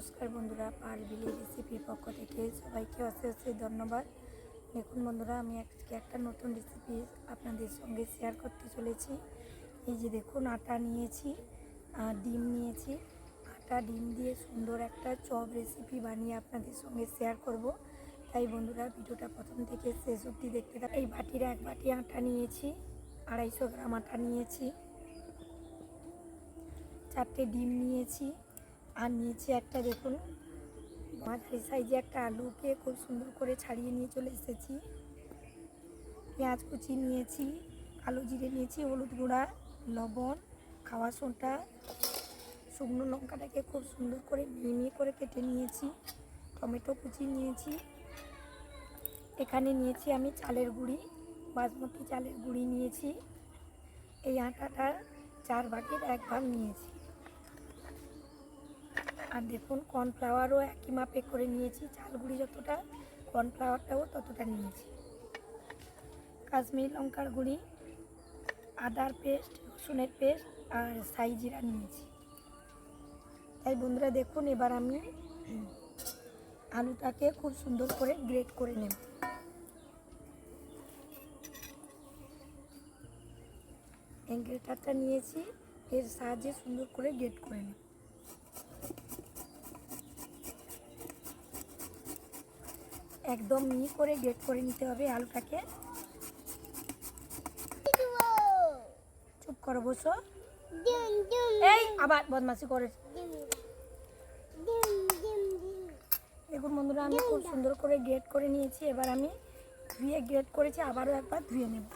নমস্কার বন্ধুরা পারবিলি রেসিপির পক্ষ থেকে সবাইকে অশেষ ধন্যবাদ। দেখুন বন্ধুরা, আমি আজকে একটা নতুন রেসিপি আপনাদের সঙ্গে শেয়ার করতে চলেছি। এই যে দেখুন, আটা নিয়েছি, আর ডিম নিয়েছি। আটা, ডিম দিয়ে সুন্দর একটা চপ রেসিপি বানিয়ে আপনাদের সঙ্গে শেয়ার করব। তাই বন্ধুরা, ভিডিওটা প্রথম থেকে শেষ অবধি দেখতে থাক এই বাটির এক বাটি আটা নিয়েছি, আড়াইশো গ্রাম আটা নিয়েছি। চারটে ডিম নিয়েছি আর নিয়েছি একটা দেখুন মাঝারি সাইজে একটা আলুকে খুব সুন্দর করে ছাড়িয়ে নিয়ে চলে এসেছি। পেঁয়াজ কুচি নিয়েছি কালো জিরে নিয়েছি, হলুদ গুঁড়া, লবণ, খাওয়া সোঁটা, শুকনো লঙ্কাটাকে খুব সুন্দর করে মিহি নিয়ে করে কেটে নিয়েছি, টমেটো কুচি নিয়েছি। এখানে নিয়েছি আমি চালের গুঁড়ি, বাসমতি চালের গুঁড়ি নিয়েছি। এই আটাটার চার ভাগের এক ভাগ নিয়েছি। আর দেখুন কর্নফ্লাওয়ারও একই মাপে করে নিয়েছি। চালগুড়ি যতটা কর্নফ্লাওয়ারটাও ততটা নিয়েছি। কাশ্মীরি লঙ্কার গুঁড়ি, আদার পেস্ট, রসুনের পেস্ট আর সাই জিরা নিয়েছি। তাই বন্ধুরা, দেখুন, এবার আমি আলুটাকে খুব সুন্দর করে গ্রেট করে নেব। এই গ্রেটারটা নিয়েছি, এর সাহায্যে সুন্দর করে গ্রেট করে নেব। একদম মি করে গ্রেট করে নিতে হবে আলুটাকে। চুপ করো বসো। এই আবার বদমাসি করে। দেখুন বন্ধুরা, আমি খুব সুন্দর করে গ্রেট করে নিয়েছি। এবার আমি ধুয়ে গ্রেট করেছি, আবারও একবার ধুয়ে নেব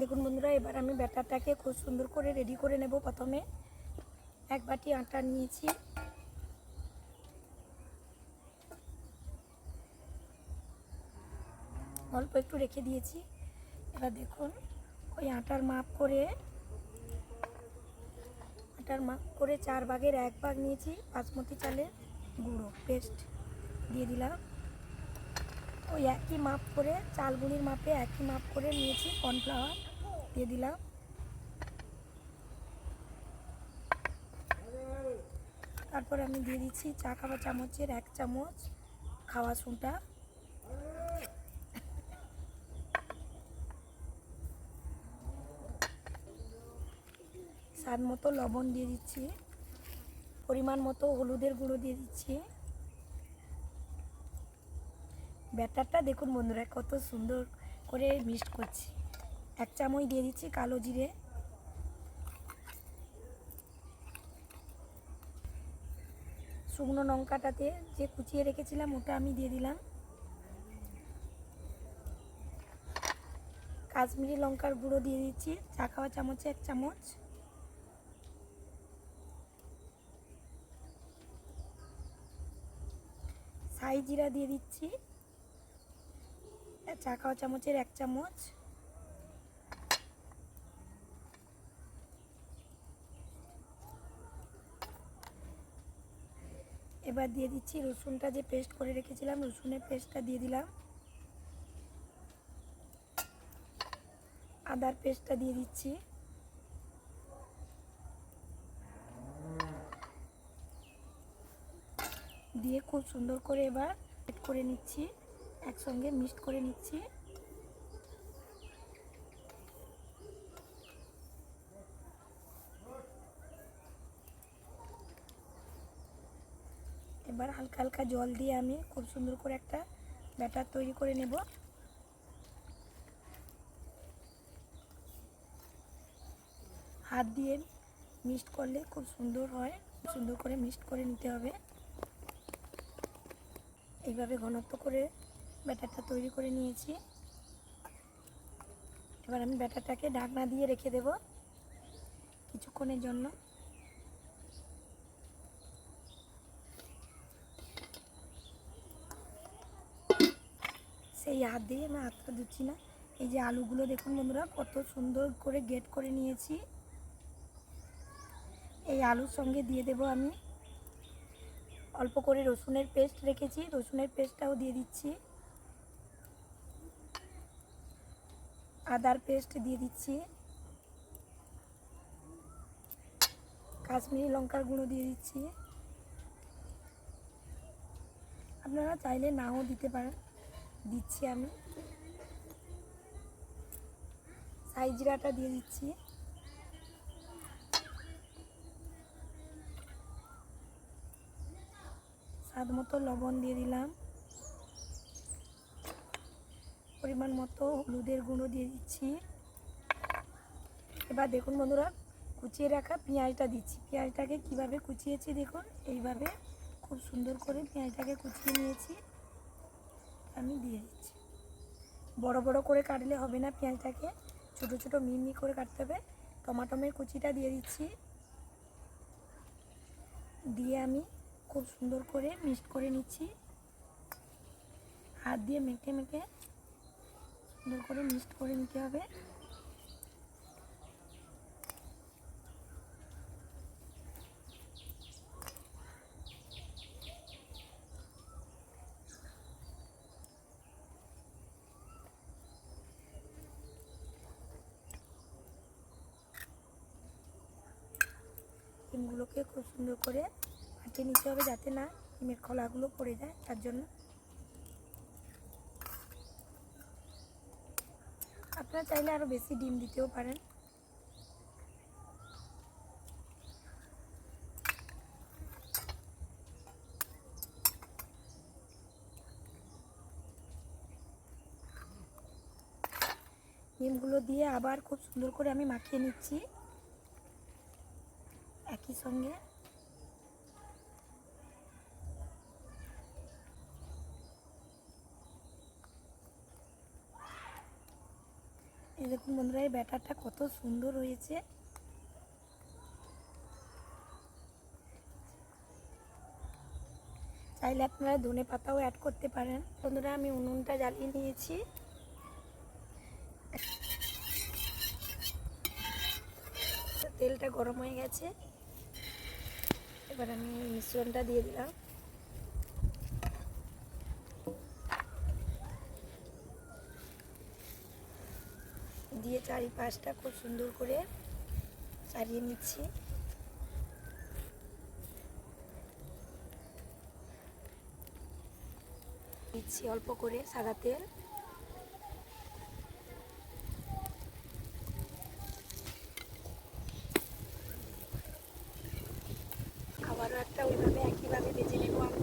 দেখুন বন্ধুরা ব্যাটারটাকে খুব সুন্দর করে রেডি করে নেব প্রথমে। এক বাটি আটা নিয়েছি। অল্প একটু রেখে দিয়েছি। এবার দেখুন, ওই আটার মাপ করে, আটার মাপ করে চার ভাগের এক ভাগ নিয়েছি বাসমতি চালের গুঁড়ো পেস্ট দিয়ে দিলাম। ওই একই মাপ করে, চালগুলির মাপে একই মাপ করে নিয়েছি কর্নফ্লাওয়ার দিয়ে দিলাম। তারপর আমি দিয়ে দিচ্ছি চা খাওয়া চামচের এক চামচ খাওয়া সোঁটা স্বাদ মতো লবণ দিয়ে দিচ্ছি। পরিমাণ মতো হলুদের গুঁড়ো দিয়ে দিচ্ছি। ব্যাটারটা দেখুন বন্ধুরা, কত সুন্দর করে মিক্সড করছি। এক চামচ দিয়ে দিচ্ছি কালো জিরে। শুকনো লঙ্কাটাতে যে কুচিয়ে রেখেছিলাম, ওটা আমি দিয়ে দিলাম। কাশ্মীরি লঙ্কার গুঁড়ো দিয়ে দিচ্ছি, চা খাওয়া চামচে এক চামচ। সাই জিরা দিয়ে দিচ্ছি, চা খাওয়া চামচের এক চামচ। এবার দিয়ে দিচ্ছি রসুনটা যে পেস্ট করে রেখেছিলাম, রসুনের পেস্টটা দিয়ে দিলাম। আদার পেস্টটা দিয়ে দিচ্ছি। দিয়ে খুব সুন্দর করে এবার করে নিচ্ছি, একসঙ্গে মিক্সড করে নিচ্ছি। এবার হালকা হালকা জল দিয়ে আমি খুব সুন্দর করে একটা ব্যাটার তৈরি করে নেব। হাত দিয়ে মিক্সড করলে খুব সুন্দর হয় সুন্দর করে মিক্সড করে নিতে হবে। এইভাবে ঘনত্ব করে ব্যাটারটা তৈরি করে নিয়েছি। এবার আমি ব্যাটারটাকে ঢাকনা দিয়ে রেখে দেব কিছুক্ষণের জন্য। সেই হাত দিয়ে আমি হাতটা ধুচ্ছি না। এই যে আলুগুলো দেখুন বন্ধুরা, কত সুন্দর করে গেট করে নিয়েছি। এই আলুর সঙ্গে দিয়ে দেব আমি। অল্প করে রসুনের পেস্ট রেখেছি, রসুনের পেস্টটাও দিয়ে দিচ্ছি। আদার পেস্ট দিয়ে দিচ্ছি। কাশ্মীরি লঙ্কার গুঁড়ো দিয়ে দিচ্ছি। আপনারা চাইলে নাও দিতে পারেন। দিচ্ছি আমি। সাই জিরাটা দিয়ে দিচ্ছি। স্বাদ মতো লবণ দিয়ে দিলাম। পরিমাণ মতো হলুদের গুঁড়ো দিয়ে দিচ্ছি। এবার দেখুন বন্ধুরা, কুচিয়ে রাখা পেঁয়াজটা দিচ্ছি। পেঁয়াজটাকে কীভাবে কুচিয়েছি দেখুন, এইভাবে খুব সুন্দর করে পেঁয়াজটাকে কুচিয়ে নিয়েছি। আমি দিয়ে দিচ্ছি। বড় বড় করে কাটলে হবে না পেঁয়াজটাকে, ছোট ছোট মিহি করে কাটতে হবে। টমাটমের কুচিটা দিয়ে দিচ্ছি। দিয়ে আমি খুব সুন্দর করে মিক্সড করে নিচ্ছি। হাত দিয়ে মেখে মেখে সুন্দর করে মিক্সড করে নিতে হবে ডিমগুলোকে খুব সুন্দর করে ফাটিয়ে নিতে হবে যাতে না ডিমের খোলাগুলো পড়ে যায়, তার জন্য। আপনারা চাইলে আরও বেশি ডিম দিতেও পারেন। ডিমগুলো দিয়ে আবার খুব সুন্দর করে আমি মাখিয়ে নিচ্ছি। একই সঙ্গে। দেখুন বন্ধুরা, এই ব্যাটারটা কত সুন্দর হয়েছে। চাইলে আপনারা ধনে পাতাও অ্যাড করতে পারেন। বন্ধুরা, আমি উনুনটা জ্বালিয়ে নিয়েছি। তেলটা গরম হয়ে গেছে। এবার আমি মিশ্রণটা দিয়ে দিলাম। দিয়ে চারিপাশটা খুব সুন্দর করে সারিয়ে নিচ্ছি। দিচ্ছি অল্প করে সাদা তেল। আবারও একটা ওইভাবে একইভাবে বেজে নেব আমি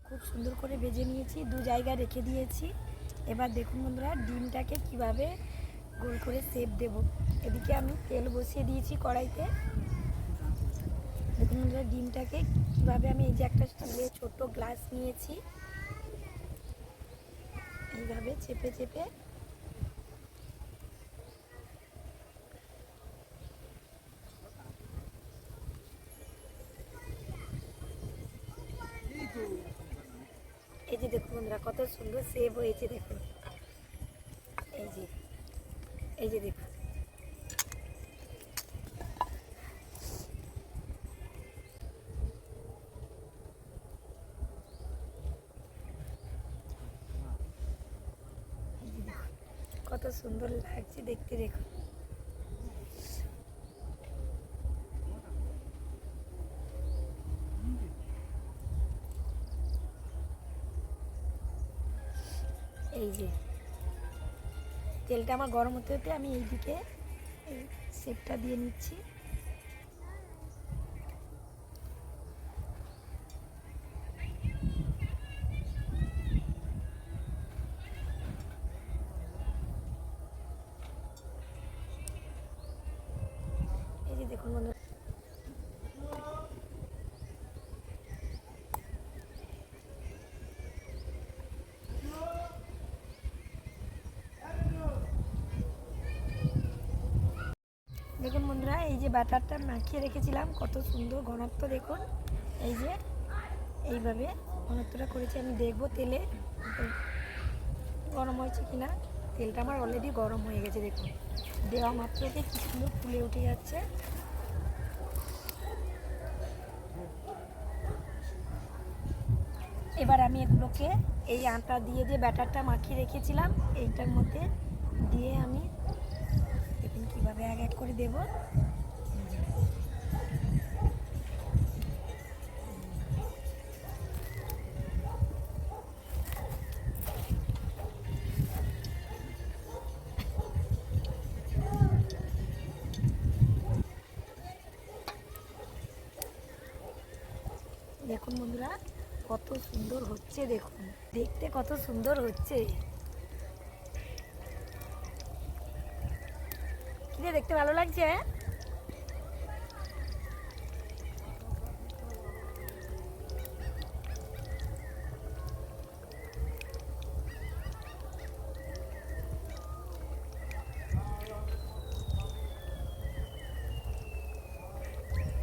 খুব সুন্দর করে ভেজে নিয়েছি, দু জায়গায় রেখে দিয়েছি। এবার দেখুন বন্ধুরা, ডিমটাকে কীভাবে গোল করে সেপ দেব। এদিকে আমি তেল বসিয়ে দিয়েছি কড়াইতে। দেখুন বন্ধুরা, ডিমটাকে কীভাবে আমি এই যে একটা স্টিলের ছোট্ট গ্লাস নিয়েছি। এইভাবে চেপে চেপে সুন্দর সেভ হয়েছে দেখুন। এই যে এই যে দেখুন। কত সুন্দর লাগছে দেখতে দেখুন। তেলটা আমার গরম হতে হতে আমি এইদিকে দিকে শেপটা দিয়ে নিচ্ছি এই যে দেখুন বন্ধু দেখুন বন্ধুরা, এই যে বাটারটা মাখিয়ে রেখেছিলাম, কত সুন্দর ঘনত্ব দেখুন। এই যে, এইভাবে ঘনত্বটা করেছি, আমি দেখব তেলে। গরম হয়েছে কিনা? তেলটা আমার অলরেডি গরম হয়ে গেছে, দেখুন। দেওয়া মাত্রকে কি সুন্দর ফুলে উঠে যাচ্ছে। এবার আমি এগুলোকে, এই আটা দিয়ে যে ব্যাটারটা মাখিয়ে রেখেছিলাম, এইটার মধ্যে দিয়ে আমি কীভাবে এক এক করে দেবো। দেখুন বন্ধুরা, কত সুন্দর হচ্ছে, দেখুন। দেখতে কত সুন্দর হচ্ছে। কিরে দেখতে ভালো লাগছে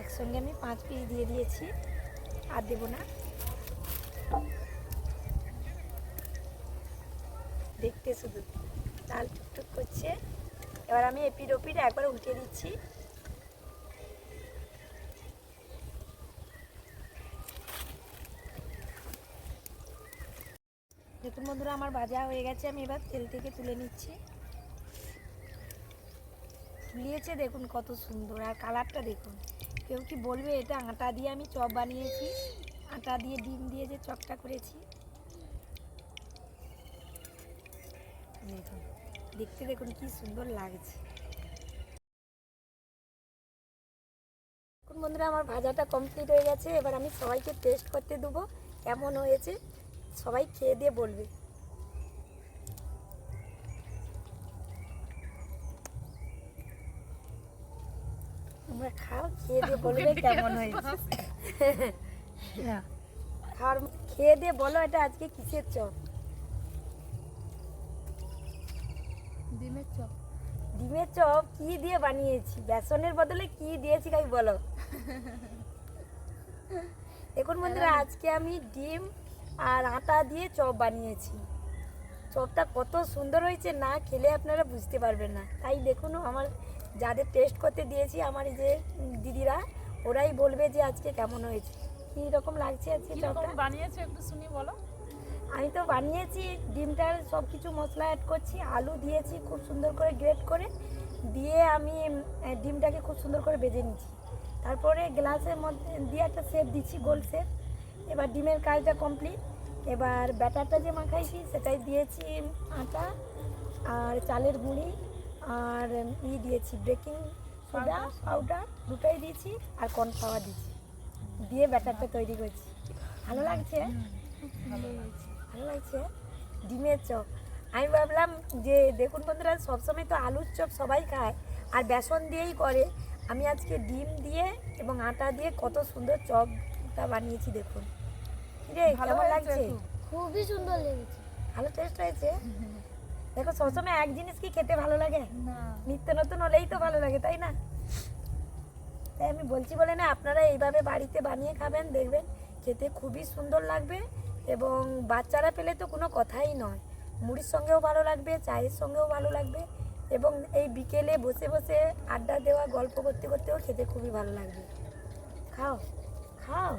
একসঙ্গে আমি পাঁচ পিস দিয়ে দিয়েছি, আর দেবো না। দেখতে শুধু, লাল টুকটুক করছে। এবার আমি এপিড ওপিড একবার উল্টে দিচ্ছি। দেখুন বন্ধুরা, আমার ভাজা হয়ে গেছে, আমি এবার তেল থেকে তুলে নিচ্ছি। ফুলিয়েছে দেখুন কত সুন্দর, আর কালারটা দেখুন। কেউ কি বলবে এটা আটা দিয়ে আমি চপ বানিয়েছি? আটা দিয়ে ডিম দিয়ে যে চপটা করেছি। দেখুন। দেখতে দেখুন কি সুন্দর লাগছে। বন্ধুরা আমার ভাজাটা কমপ্লিট হয়ে গেছে। এবার আমি সবাইকে টেস্ট করতে দেবো কেমন হয়েছে। সবাই খেয়ে দিয়ে বলবে। তোমরা খাও খেয়ে দিয়ে বলবে কেমন হয়েছে। খাওয়ার খেয়ে দিয়ে বলো এটা আজকে কিসের চপ? ডিমের চপ। ডিমের চপ কি দিয়ে বানিয়েছি? বেসনের বদলে কি দিয়েছি তাই বলো? দেখুন বন্ধুরা আজকে আমি ডিম আর আটা দিয়ে চপ বানিয়েছি। চপটা কত সুন্দর হয়েছে না খেলে আপনারা বুঝতে পারবেন না। তাই দেখুন আমার যাদের টেস্ট করতে দিয়েছি আমার এই যে দিদিরা ওরাই বলবে যে আজকে কেমন হয়েছে। কী রকম লাগছে আজকে চপটা? বানিয়েছো একটু শুনি বলো। আমি তো বানিয়েছি, ডিমটার সব কিছু মশলা অ্যাড করছি, আলু দিয়েছি খুব সুন্দর করে গ্রেট করে, দিয়ে আমি ডিমটাকে খুব সুন্দর করে ভেজে নিচ্ছি। তারপরে গ্লাসের মধ্যে দিয়ে একটা শেপ দিচ্ছি, গোল শেপ এবার ডিমের কাজটা কমপ্লিট এবার ব্যাটারটা যে মাখাইছি, সেটাই দিয়েছি আটা আর চালের গুঁড়ি আর ই দিয়েছি বেকিং সোডা পাউডার দুটোই দিয়েছি আর কর্নফ্লাওয়ার দিয়েছি। দিয়ে ব্যাটারটা তৈরি করছি। ভালো লাগছে? ভালো হয়েছে ভালো লাগছে? ডিমের চপ। আমি ভাবলাম যে দেখুন বন্ধুরা সবসময় তো আলুর চপ সবাই খায় আর বেসন দিয়েই করে। আমি আজকে ডিম দিয়ে এবং আটা দিয়ে কত সুন্দর চপটা বানিয়েছি দেখুন। কিরে ভালো কেমন লাগছে? খুব। খুবই সুন্দর লেগেছে। ভালো টেস্ট হয়েছে? দেখো সবসময় এক জিনিস কি খেতে ভালো লাগে? না। নিত্য নতুন হলেই তো ভালো লাগে তাই না? তাই আমি বলছি বলে না আপনারা এইভাবে বাড়িতে বানিয়ে খাবেন দেখবেন খেতে খুবই সুন্দর লাগবে। এবং বাচ্চারা পেলে তো কোনো কথাই নয়। মুড়ির সঙ্গেও ভালো লাগবে চায়ের সঙ্গেও ভালো লাগবে এবং এই বিকেলে বসে বসে আড্ডা দেওয়া গল্প করতে করতেও খেতে খুবই ভালো লাগবে। খাও খাও।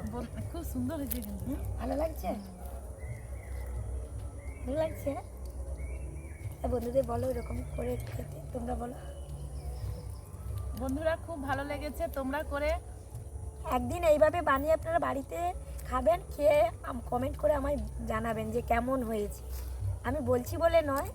খুব সুন্দর হয়েছে কিন্তু। ভালো লাগছে? ভালো লাগছে? বন্ধুদের বলো এরকম করে খেতে তোমরা বলো। বন্ধুরা খুব ভালো লেগেছে। তোমরা করে একদিন এইভাবে বানিয়ে আপনারা বাড়িতে খাবেন খেয়ে কমেন্ট করে আমায় জানাবেন যে কেমন হয়েছে। আমি বলছি বলে নয়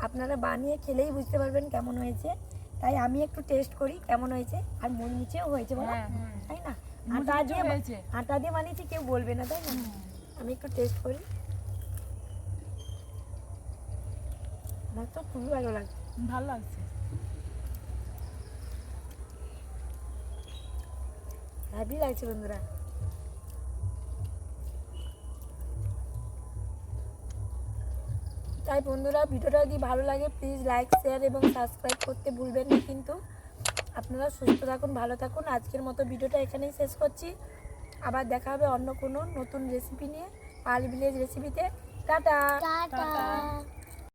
আপনারা বানিয়ে খেলেই বুঝতে পারবেন কেমন হয়েছে। তাই আমি একটু টেস্ট করি কেমন হয়েছে। আর মন মুচমুচেও হয়েছে বলো। হ্যাঁ, হ্যাঁ। তাই না? আটা দিয়ে হয়েছে। আটা দিয়ে বানিয়েছি কেউ বলবে না তাই না? আমি একটু টেস্ট করি। আমার তো খুবই ভালো লাগছে। ভালো লাগছে। হ্যাপি লাগছে বন্ধুরা। তাই বন্ধুরা ভিডিওটা যদি ভালো লাগে প্লিজ লাইক শেয়ার এবং সাবস্ক্রাইব করতে ভুলবেন না কিন্তু। আপনারা সুস্থ থাকুন ভালো থাকুন। আজকের মতো ভিডিওটা এখানেই শেষ করছি। আবার দেখা হবে অন্য কোনো নতুন রেসিপি নিয়ে আল ভিলেজ রেসিপিতে টাটা! টাটা!